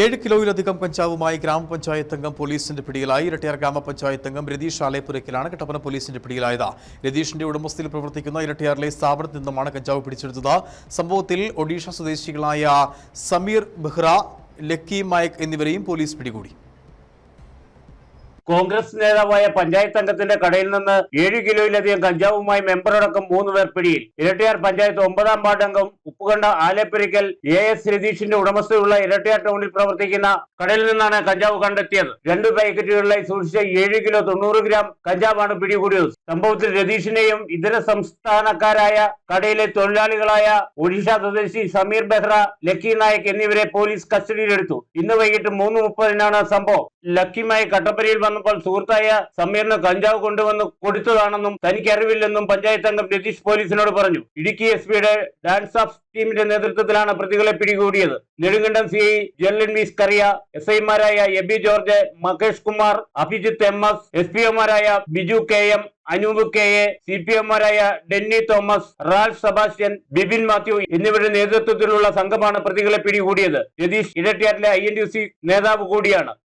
ഏഴ് കിലോയിലധികം കഞ്ചാവുമായി ഗ്രാമപഞ്ചായത്ത് അംഗം പോലീസിന്റെ പിടിയിലായി ഇരട്ടിയാർ ഗ്രാമപഞ്ചായത്ത് അംഗം രതീഷ് ആലേപ്പുരയ്ക്കലാണ് കട്ടപ്പന പോലീസിന്റെ പിടിയിലായത്. രതീഷിന്റെ ഉടമസ്ഥയിൽ പ്രവർത്തിക്കുന്ന ഇരട്ടിയാറിലെ സ്ഥാപനത്തിൽ നിന്നുമാണ് കഞ്ചാവ് പിടിച്ചെടുത്തത്. സംഭവത്തിൽ ഒഡീഷ സ്വദേശികളായ സമീർ ബെഹ്റ ലക്കി മായക് എന്നിവരെയും പോലീസ് പിടികൂടി. കോൺഗ്രസ് നേതാവായ പഞ്ചായത്ത് അംഗത്തിന്റെ കടയിൽ നിന്ന് ഏഴ് കിലോയിലധികം കഞ്ചാവുമായി മെമ്പറടക്കം മൂന്ന് പേർ പിടിയിൽ. ഇരട്ടിയാർ പഞ്ചായത്ത് ഒമ്പതാം വാർഡ് അംഗം ഉപ്പുകണ്ട ആലേപ്പുരിക്കൽ എ എസ് രതീഷിന്റെ ഉടമസ്ഥയുള്ള ഇരട്ടിയാർ ടൗണിൽ പ്രവർത്തിക്കുന്ന കടയിൽ നിന്നാണ് കഞ്ചാവ് കണ്ടെത്തിയത്. രണ്ട് പാക്കറ്റുകളിലായി സൂക്ഷിച്ച ഏഴ് കിലോ തൊണ്ണൂറ് ഗ്രാം കഞ്ചാവാണ് പിടികൂടിയത്. സംഭവത്തിൽ രതീഷിനെയും ഇതര സംസ്ഥാനക്കാരായ കടയിലെ തൊഴിലാളികളായ ഒഡീഷ സ്വദേശി സമീർ ബെഹ്റ ലക്കി നായക് എന്നിവരെ പോലീസ് കസ്റ്റഡിയിലെടുത്തു. ഇന്ന് വൈകിട്ട് മൂന്ന് മുപ്പതിനാണ് സംഭവം. ലക്കിമായി കട്ടപ്പനയിൽ വന്നപ്പോൾ സുഹൃത്തായ സമീറിന് കഞ്ചാവ് കൊണ്ടുവന്ന് കൊടുത്തതാണെന്നും തനിക്ക് അറിവില്ലെന്നും പഞ്ചായത്ത് അംഗം രതീഷ് പോലീസിനോട് പറഞ്ഞു. ഇടുക്കി എസ് പിയുടെ ഡാൻസ് ഓഫ് ടീമിന്റെ നേതൃത്വത്തിലാണ് പ്രതികളെ പിടികൂടിയത്. Nedumkandam C I Jerlin V Scaria S ഐമാരായ Aby George Makesh Kumar Abhijith M S S P ഒമാരായ Biju K M Anoop K A C P എമാരായ Denny Thomas റാൽ സെബാസ്റ്റ്യൻ ബിബിൻ മാത്യു എന്നിവരുടെ നേതൃത്വത്തിലുള്ള സംഘമാണ് പ്രതികളെ പിടികൂടിയത്. രതീഷ് ഇരട്ടിയാറ്റിലെ ഐ നേതാവ് കൂടിയാണ്.